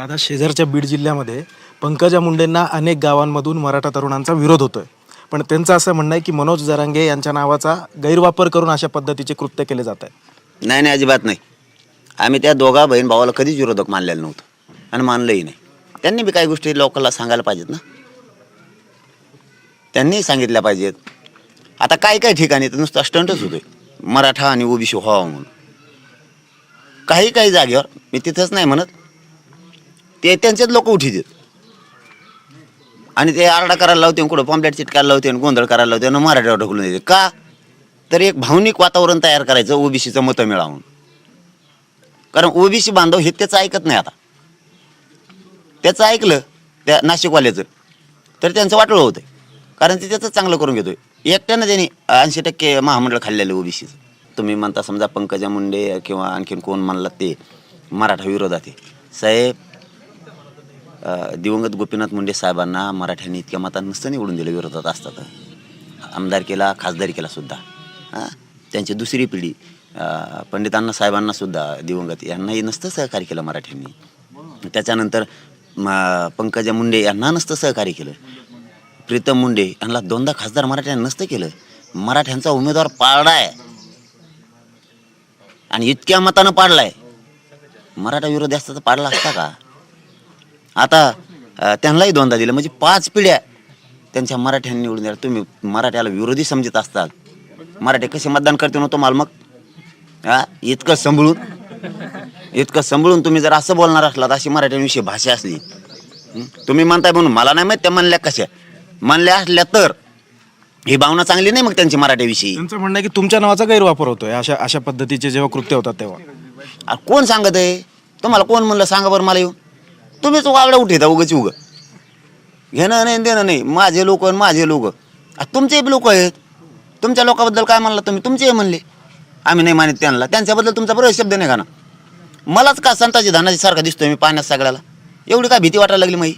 दादा शेजारच्या बीड जिल्ह्यामध्ये पंकजा मुंडेंना अनेक गावांमधून मराठा तरुणांचा विरोध होतोय. पण त्यांचं असं म्हणणं आहे की मनोज जरांगे यांच्या नावाचा गैरवापर करून अशा पद्धतीचे कृत्य केले जात आहे. नाही नाही अजिबात नाही. आम्ही त्या दोघा बहीण भावाला कधीच विरोधक मानलेलं नव्हतं आणि मानलंही नाही. त्यांनी बी काही गोष्टी लोकांना सांगायला पाहिजेत ना. त्यांनी सांगितल्या पाहिजेत. आता काही काही ठिकाणी तर नुसतं स्टंटच होतोय. मराठा आणि ओबीसी व्हावा म्हणून. काही काही जागेवर मी तिथंच नाही म्हणत ते त्यांचेच लोक उठी देत. आणि ते आरडा करायला लावते कुठं पॉम्पलेट चिटकायला लावते आणि गोंधळ करायला लावते आणि मराठ्यावर ढकलून देते. का? तर एक भावनिक वातावरण तयार करायचं ओबीसीचं मतं मिळावून. कारण ओबीसी बांधव हे त्याचं ऐकत नाही आता. त्याचं ऐकलं त्या नाशिकवाल्याचं तर त्यांचं वाटोळं होतं कारण ते त्याचं चांगलं करून घेतोय. एकट्यानं त्यांनी ऐंशी टक्के महामंडळ खाल्लेलं ओबीसीचं. तुम्ही म्हणता समजा पंकजा मुंडे किंवा आणखीन कोण म्हणला ते मराठा विरोधात आहे. साहेब दिवंगत गोपीनाथ मुंडे साहेबांना मराठ्यांनी इतक्या मतांनी नसतं निवडून दिलं विरोधात असतात. आमदारकीला खासदारकीला सुद्धा. हां? त्यांची दुसरी पिढी पंडितांना साहेबांना सुद्धा दिवंगत यांनाही नसतं सहकार्य केलं मराठ्यांनी. त्याच्यानंतर पंकजा मुंडे यांना नसतं सहकार्य केलं. प्रीतम मुंडे यांना दोनदा खासदार मराठ्यांनी नसतं केलं. मराठ्यांचा उमेदवार पाळलाय आणि इतक्या मतानं पाडलाय. मराठा विरोधी असता तर पाडला असता का? आता त्यांनाही दोनदा दिलं. म्हणजे पाच पिढ्या त्यांच्या मराठ्यांनी निवडून द्यायला तुम्ही मराठ्याला विरोधी समजत असतात मराठी कसे मतदान करते नव्हतं मला मग? हा? इतकं संभळून. इतकं संभळून तुम्ही जर असं बोलणार असलात अशी मराठ्यांविषयी भाषा असली? तुम्ही म्हणताय म्हणून मला नाही माहीत त्या म्हणल्या कशा. म्हणल्या असल्या तर ही भावना चांगली नाही मग त्यांची मराठ्याविषयी. त्यांचं म्हणणं आहे की तुमच्या नावाचा गैरवापर होतोय अशा अशा पद्धतीचे जेव्हा कृत्य होतात तेव्हा. कोण सांगत आहे? तुम्हाला कोण म्हणलं? सांगा बरं मला येऊन. तुम्हीच वावड्या उठेता उगच उग. घेणं नाही देणं नाही. माझे लोक आणि माझे लोक. तुमचे लोक आहेत. तुमच्या लोकांबद्दल काय म्हणला तुम्ही? तुमचे म्हणले. आम्ही नाही मानित त्यांना. त्यांच्याबद्दल तुमचा बरोबर शब्द नाही का ना? मलाच का संताजी धानाजी सारखा दिसतोय मी पाण्यात सगळ्याला? एवढी काय भीती वाटायला लागली माही